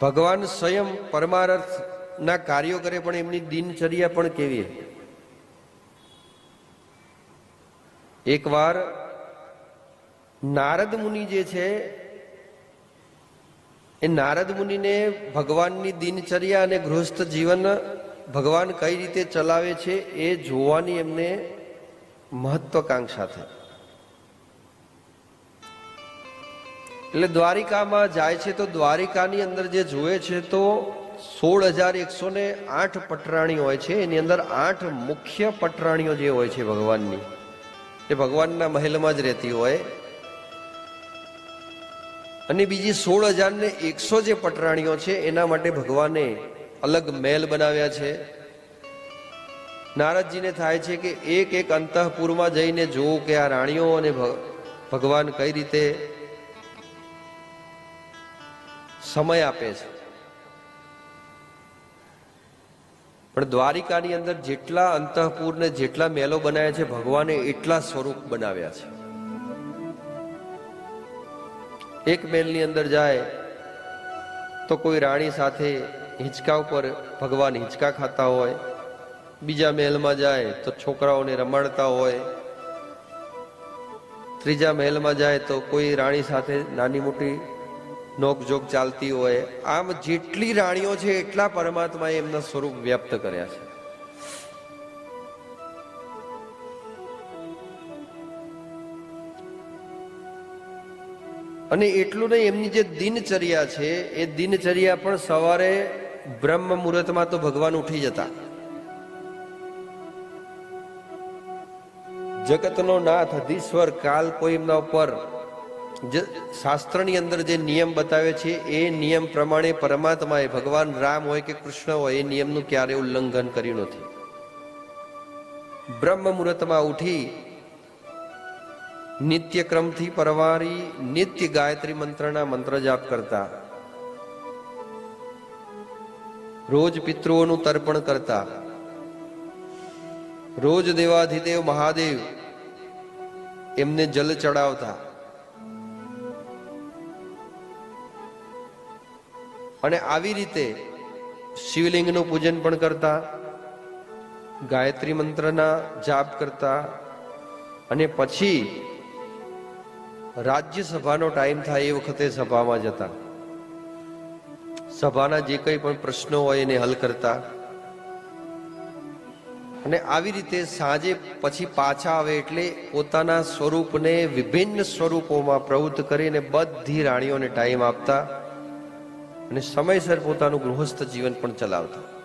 ભગવાન સ્વયં પરમાર્થના કાર્યો કરે પણ એમની દિનચર્યા પણ કેવી એકવાર નારદ મુનિ જે છે, એ નારદ મુનિને ભગવાનની દિનચર્યા અને ગૃહસ્થ જીવન ભગવાન કઈ રીતે ચલાવે છે એ જોવાની એમને મહત્વકાંક્ષા થઈ. એટલે દ્વારિકામાં જાય છે તો દ્વારિકાની અંદર જે જુએ છે તો સોળ હજાર એકસો ને આઠ પટરાણી હોય છે. એની અંદર આઠ મુખ્ય પટરાણીઓ જે હોય છે ભગવાનની, એ ભગવાનના મહેલમાં જ રહેતી હોય. અને બીજી સોળ હજાર ને એકસો જે પટરાણીઓ છે, એના માટે ભગવાને અલગ મહેલ બનાવ્યા છે. નારદજીને થાય છે કે એક એક અંતઃપુરમાં જઈને જોવું કે આ રાણીઓ અને ભગવાન કઈ રીતે સમય આપે છે. પણ દ્વારિકાની અંદર જેટલા અંતઃપુર ને જેટલા મેલો બનાવ્યા છે, ભગવાને એટલા સ્વરૂપ બનાવ્યા છે. એક મેલની અંદર જાય તો કોઈ રાણી સાથે હિંચકા ઉપર ભગવાન હિંચકા ખાતા હોય, બીજા મહેલમાં જાય તો છોકરાઓને રમાડતા હોય, ત્રીજા મહેલમાં જાય તો કોઈ રાણી સાથે નાની મોટી નોકઝોક ચાલતી હોય, આમ જેટલી રાણીઓ છે એટલા પરમાત્માએ એમના સ્વરૂપ વ્યક્ત કર્યા છે. અને એટલું નહીં, એમની જે દિનચર્યા છે, એ દિનચર્યા પણ સવારે બ્રહ્મ મુહૂર્તમાં તો ભગવાન ઉઠી જતા. જગતનો નાથ અધીશ્વર કાલ કોઈ એમના ઉપર જે શાસ્ત્રની અંદર જે નિયમ બતાવે છે, એ નિયમ પ્રમાણે પરમાત્માએ ભગવાન રામ હોય કે કૃષ્ણ હોય, એ નિયમનું ક્યારે ઉલ્લંઘન કર્યું નથી. બ્રહ્મ મુહૂર્તમાં ઉઠી નિત્ય ક્રમથી પરવારી, નિત્ય ગાયત્રી મંત્રના મંત્ર જાપ કરતા, રોજ પિતૃઓનું તર્પણ કરતા, રોજ દેવાધિદેવ મહાદેવ એમને જલ ચડાવતા અને આવી રીતે શિવલિંગનું પૂજન પણ કરતા, ગાયત્રી મંત્રના જાપ કરતા અને પછી રાજ્યસભાનો ટાઈમ થાય એ વખતે સભામાં જતા. સભાના જે કંઈ પણ પ્રશ્નો હોય એને હલ કરતા. અને આવી રીતે સાંજે પછી પાછા આવે એટલે પોતાના સ્વરૂપને વિભિન્ન સ્વરૂપોમાં પ્રવૃત્ત કરીને બધી રાણીઓને ટાઈમ આપતા. અને સમયસર પોતાનું ગૃહસ્થ જીવન પણ ચલાવતા.